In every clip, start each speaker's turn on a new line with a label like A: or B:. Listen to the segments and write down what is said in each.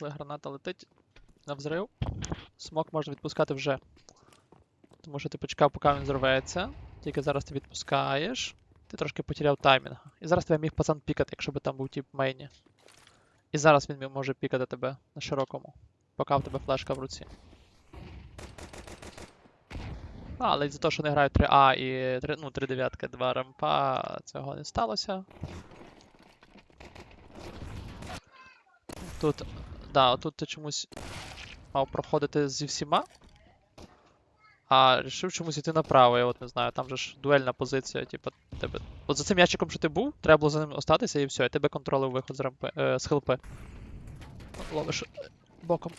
A: коли граната летить на взрив, смок можна відпускати вже. Тому що ти почекав, поки він зірветься. Тільки зараз ти відпускаєш. Ти трошки потеряв таймінг. І зараз тебе міг пацан пікати, якщо би там був тип в мейні. І зараз він може пікати тебе на широкому, поки в тебе флешка в руці. А, але із-за того, що не грають 3А і 3, ну, 3 дев'ятки, 2 рампа, цього не сталося. Тут, да, тут ти чомусь мав проходити зі всіма. А рішив чомусь іти направо, я от не знаю, там же ж дуельна позиція, типу, тебе. От за цим ящиком, що ти був, треба було за ним остатися і все, і тебе контролив виход з рампи, е, з хелпи. Ловиш е, боком.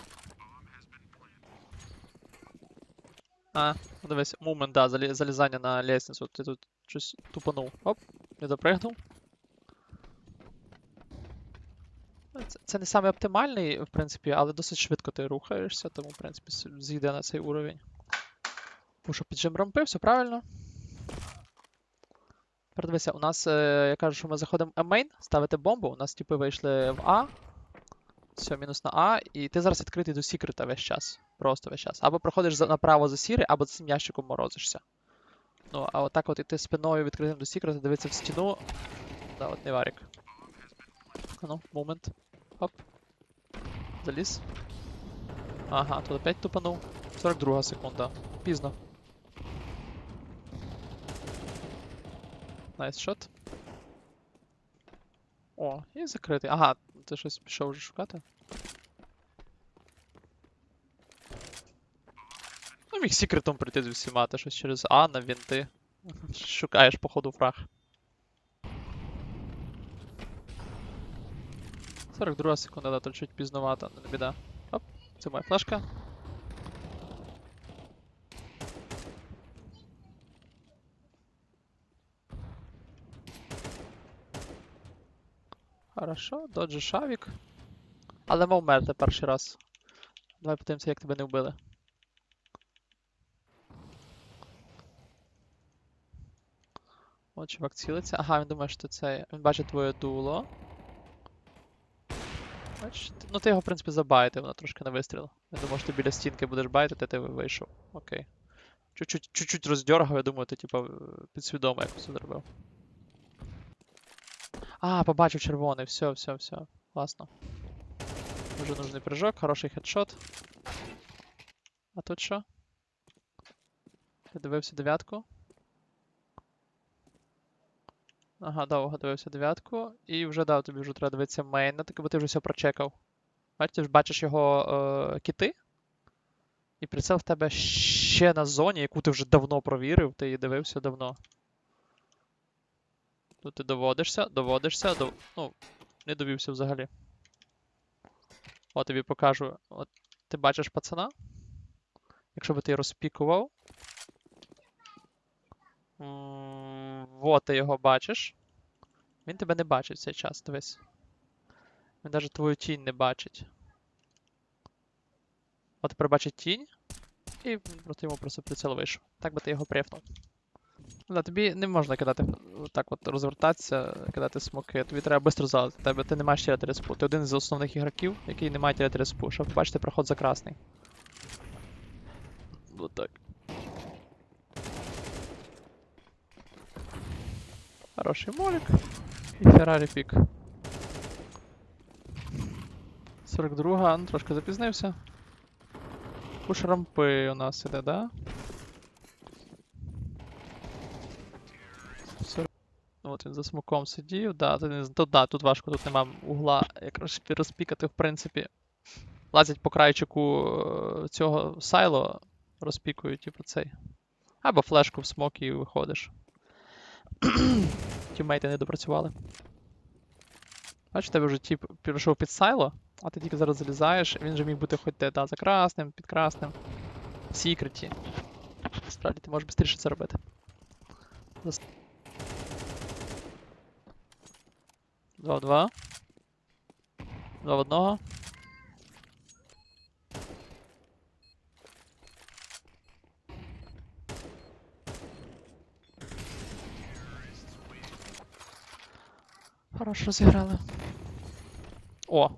A: А, ну дивись, мумент, да, залі- залізання на лестницю. Ти тут щось тупанув. Оп, не допригнув. Ну, Це, це не саме оптимальний, в принципі, але досить швидко ти рухаєшся, тому, в принципі, зійде на цей уровень. Пушу піджим рампи, все правильно. Тепер дивися, у нас, е, я кажу, що ми заходимо в мейн, ставити бомбу, у нас типи вийшли в А. Все, мінус на А, і ти зараз відкритий до секрета весь час. Просто весь час. Або проходиш направо за сіри, або за цим ящиком морозишся. Ну, а отак от іти спиною відкритим до секрета, дивитися в стіну. Да, от не варік. Ну, момент. Хоп. Заліз. Ага, тут опять тупанув. 42 секунда. Пізно. Найс шот. О, і закритий. Ага, ти щось пішов вже шукати. Ну, міг секретом прийти з всіма, ти щось через А на вінти. Шукаєш, походу, фраг. 42 секунда, да, то чуть пізновато, не біда. Оп, це моя флешка. Хорошо, доджи шавік. Але мав мерти перший раз. Давай подивимося, як тебе не вбили. От чувак цілиться. Ага, він думає, що це. Він бачить твоє дуло. Бачиш, ну ти його, в принципі, забайтив, воно трошки на вистріл. Я думав, що ти біля стінки будеш байтити, ти вийшов. Окей. Чуть-чуть, чуть-чуть роздьоргав, я думаю, ти типа підсвідомо якось зробив. А, побачив червоний, все, все, все. Класно. Дуже нужний прыжок, хороший хедшот. А тут що? Ти дивився дев'ятку? Ага, довго дивився дев'ятку. І вже дав тобі вже треба дивитися мейна, так бо ти вже все прочекав. Бачиш, бачиш його е, кіти. І прицел в тебе ще на зоні, яку ти вже давно провірив, ти її дивився давно. Тут ти доводишся, доводишся, дов... ну, не довівся взагалі. От тобі покажу. От ти бачиш пацана. Якщо би ти розпікував. М, Вот ти його бачиш. Він тебе не бачить в цей час, дивись. Він навіть твою тінь не бачить. От тепер бачить тінь. І просто йому просто приціл вийшов. Так би ти його префнув. Да, тобі не можна кидати так от розвертатися, кидати смоки. Тобі треба швидко залити. Тебе ти не маєш тіряти респу. Ти один з основних ігроків, який не має тіряти респу. Щоб побачити проход за красний. Вот так. Хороший молик. І Феррарі пік. 42, ну трошки запізнився. Пуш рампи у нас іде, да? Ну, От він за смоком сидів, да, тут, да, тут важко, тут нема угла як розпікати, в принципі. Лазять по крайчику е, цього сайло, розпікують, типу цей. Або флешку в смок і виходиш. Тіммейти не допрацювали. Бачиш, тебе вже тип перейшов під сайло, а ти тільки зараз залізаєш, він же міг бути хоч де, да, за красним, під красним. В секреті. Справді, ти можеш швидше це робити. Зас- Два в два. Два в одного. Хорошо зіграли. О!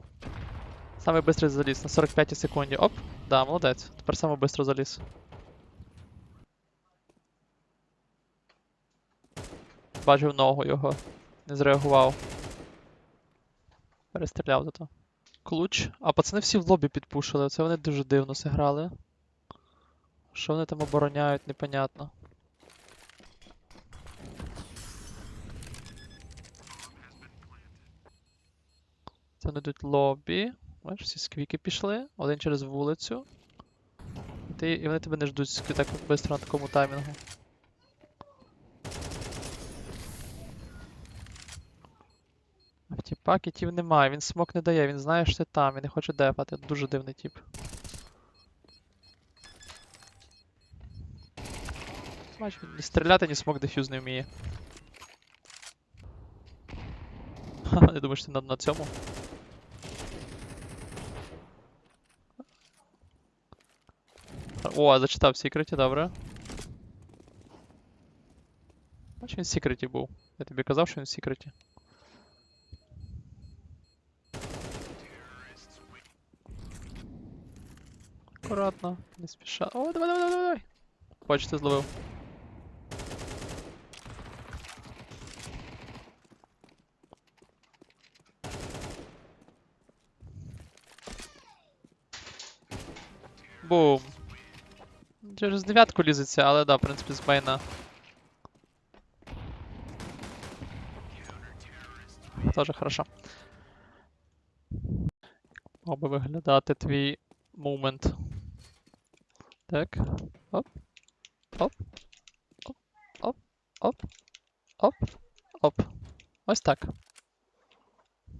A: Самий бистрий заліз на 45 секунді. Оп. Да, молодець. Тепер саме бистро заліз. Бачив ногу його. Не зреагував. Перестріляв зато. Клуч. А пацани всі в лобі підпушили. Це вони дуже дивно зіграли. Що вони там обороняють, непонятно. Це вони йдуть лобі. Бачиш, всі сквіки пішли. Один через вулицю. І, ти, і вони тебе не ждуть так швидко на такому таймінгу. А в немає, він смок не дає, він знає, що ти там, він не хоче дефати. Дуже дивний тип. Бач, він ні стріляти, ні смок дефюз не вміє. Ха, думаю, що ти на, на цьому. О, зачитав в секреті, добре. Бач, він в секреті був. Я тобі казав, що він в секреті. Аккуратно, не спіша. О, давай, давай, давай, давай. Почти зловив. Бум. Через дев'ятку лізеться, але да, в принципі, з мейна. Тоже хорошо. Мав би виглядати твій мумент. Так. Оп. Оп. Оп. Оп. Оп. Оп. Оп. Ось так.